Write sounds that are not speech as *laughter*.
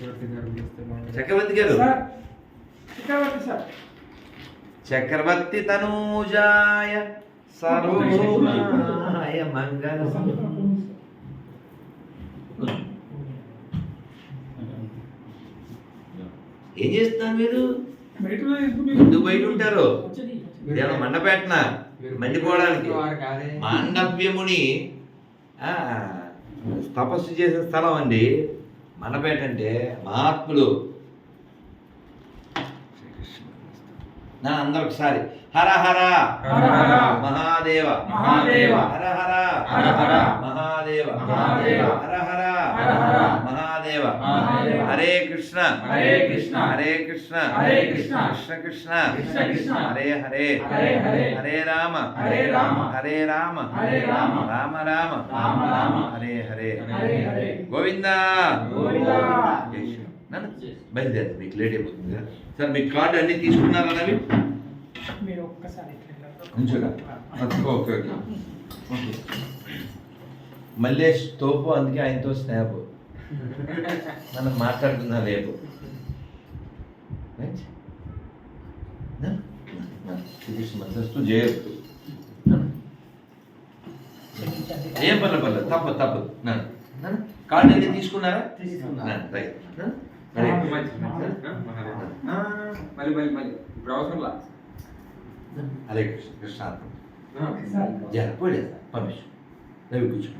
చక్రవర్తి గారు. చక్రవర్తి సార్. తనూజాయ సర్వభౌమాయ మంగళ. ఏం చేస్తున్నారు మీరు? ఎందుకు బయట ఉంటారు? మండపేటన? మీరు మండిపోవడానికి. మాండవ్యముని ఆ, తపస్సు చేసే స్థలం అండి. మండపేట అంటే మహాత్ములు నా అందరు ఒకసారి. హర హర. మహాదేవ. మహాదేవ. హర హర. హర హర. మహాదేవ. మహాదేవ. హర హర హర మహాదేవ మహాదేవ హరే కృష్ణ. హరే కృష్ణ. హరే కృష్ణ. హరే కృష్ణ. కృష్ణ కృష్ణ. కృష్ణ కృష్ణ. హరే హరే. హరే హరే. హరే రామ. హరే రామ. హరే రామ. హరే రామ. రామ రామ. రామ రామ. హరే హరే. హరే హరే. గోవిందా. గోవిందా. బయలుదేరు మీకు లేట్ అయిపోతుంది కదా. సార్ మీ కార్డు అన్ని తీసుకున్నారా నవి మీరు ఒక్కసారి ఓకే ఓకే మల్లేష్ తోపు అందుకే ఆయనతో స్నాప్ *laughs* మనం మాట్లాడుకుందాం రేపు జయస్తు నా? ఏం పర్లేదు పర్లేదు తప్పదు తప్పదు నా? నా? కార్డు అన్ని తీసుకున్నారా? తీసుకున్నా. నా, రైట్. మళ్ళీ మళ్ళీ మళ్ళీ అవసరంలా హరే కృష్ణ కృష్ణ ఆ. సార్ జర పోయి పంపించు రవి కూర్చో.